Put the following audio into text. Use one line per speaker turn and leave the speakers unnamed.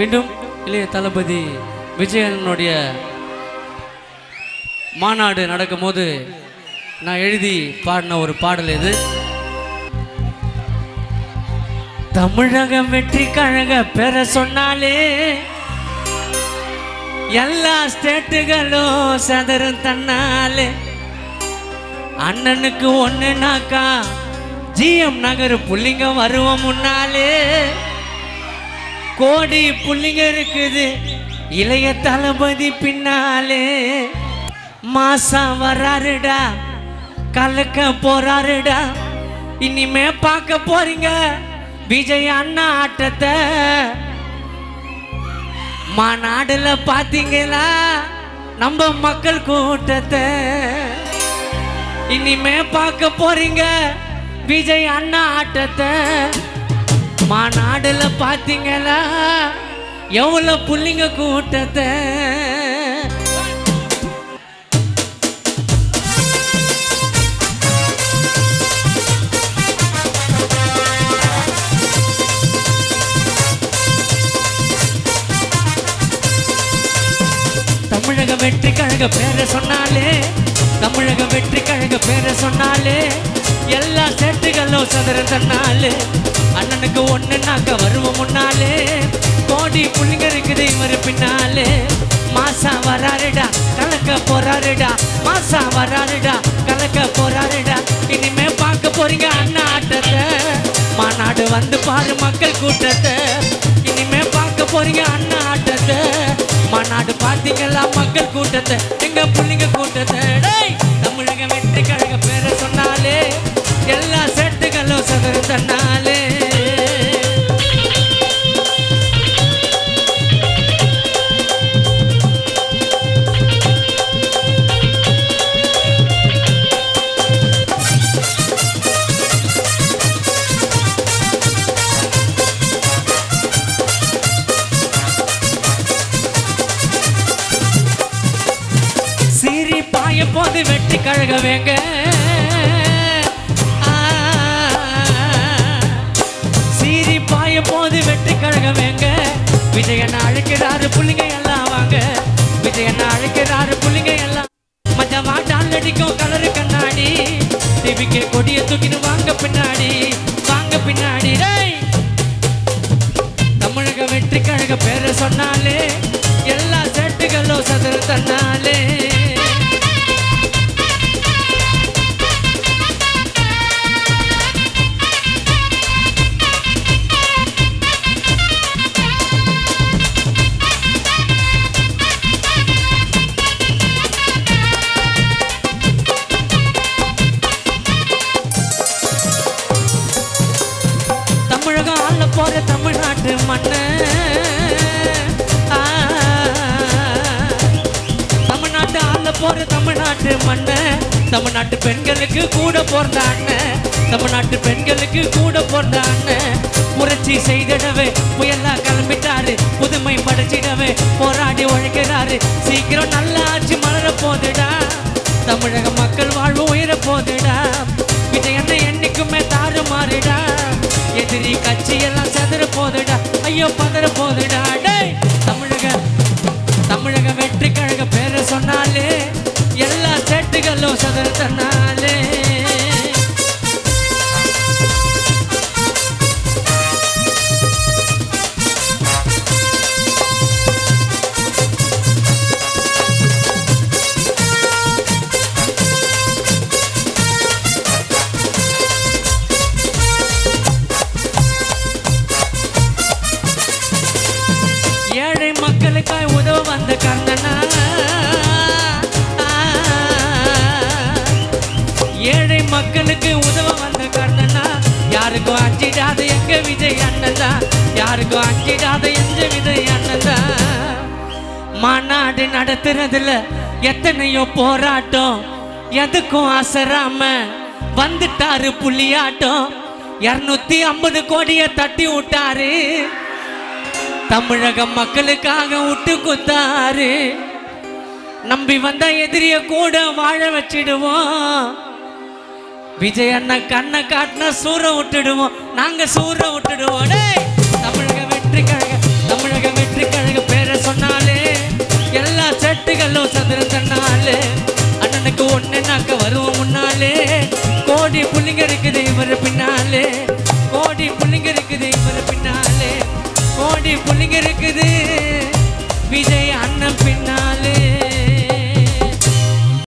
மீண்டும் இளைய தளபதி விஜயனுடைய மாநாடு நடக்கும்போது நான் எழுதி பாடின ஒரு பாடல் இது. தமிழகம் வெற்றி கழக பெற சொன்னாலே எல்லா ஸ்டேட்டுகளும் சதரும் தன்னாலே. அண்ணனுக்கு ஒண்ணுனாக்கா ஜிஎம் நகர் புள்ளிங்க வருவோம் முன்னாலே. கோடி புள்ளிங்க இருக்குது. இளைய தளபதி பின்னாலே மாசம் வராருடா. கலக்க போறாருடா. இனிமே பார்க்க போறீங்க. விஜய் அண்ணா ஆட்டத்தை. மாநாடுல பாத்தீங்களா நம்ம மக்கள் கூட்டத்தை. இனிமே பார்க்க போறீங்க. விஜய் அண்ணா ஆட்டத்தை. மாநாடுல பாத்தீங்களா? எவ்வளவு புள்ளிங்க கூட்டத்தை? தமிழக வெற்றி கழக பேரை சொன்னாலே தமிழக வெற்றி கழக பேரை சொன்னாலே எல்லா சேட்டுகளும் சதுர தன்னாலே அண்ணனுக்கு ஒண்ணுனாக்க வருவோம் முன்னாலே. கோடி புள்ளிங்க இருக்குது இவர் பின்னாலே. மாசா வராருடா கலக்க போறாருடா. மாசா வராருடா கலக்க போறாருடா. இனிமே பார்க்க போறீங்க அண்ணா ஆட்டத்தை. மாநாடு வந்து பாரு மக்கள் கூட்டத்தை. இனிமே பார்க்க போறீங்க அண்ணா ஆட்டத்தை. மாநாடு பார்த்தீங்களா மக்கள் கூட்டத்தை? எங்க புள்ளிங்க போது வெட்டி கழக வேங்க ஆ, பாய போது வெட்டி கழக வேங்க விஜயண்ணா அழைக்கிறாரு புள்ளிங்க எல்லாம் வாங்க. விஜயண்ணா அழைக்கிறாரு புள்ளிங்க எல்லாம் மஞ்சள் வாட்டால் அடிக்கும் கலரு கண்ணாடி. டிவிக்கு கொடிய தூக்கின்னு வாங்க பின்னாடி வாங்க பின்னாடி. தமிழக வெற்றி கழக பேரை சொன்னாலே எல்லா செட்டுகளும் சதுர தன்னாலே. போற தமிழ்நாட்டு மண்ண தமிழ்நாட்டு பெண்களுக்கு கூட பிறந்த அண்ணன் தமிழ்நாட்டு பெண்களுக்கு கூட பிறந்த அண்ணன் புரட்சி செய்திடவே புயலா கிளம்பிட்டாரு புதுமை படைச்சிடவே போராடி உழைக்கிறாரு. சீக்கிரம் நல்ல ஆட்சி மலர போதுடா தமிழக மக்கள் வாழ்வு உயர போதுடா விஜய் அண்ணன் என்னைக்குமே தாறு மாறுடா எதிரி கட்சி எல்லாம் செதற போதுடா ஐயோ பதற போதுடா டே தமிழக தமிழக வெற்றி கழக பேரை சொன்னாலே எல்லா சேட்டுகளும் சதற மக்களுக்கு உதவ வந்த கர்ணனா யாருக்கும் அஞ்சிடாத எங்க விஜய் அண்ணன். யாருக்கும் அஞ்சிடாத எங்க விஜய் அண்ணன். மாநாடு நடத்துறதுல எத்தனையோ போராட்டம். எதுக்கும் அசராம. வந்துட்டாரு புள்ளியாட்டம் இருநூத்தி ஐம்பது கோடியை தட்டி விட்டாரு. தமிழக மக்களுக்காக விட்டு குத்தாரு. நம்பி வந்த எதிரிய கூட வாழ வச்சிடுவோம். விஜய் அண்ணன் கண்ணை காட்டினா சூற விட்டுடுவோம். நாங்க சூற விட்டுடுவோம். டேய்!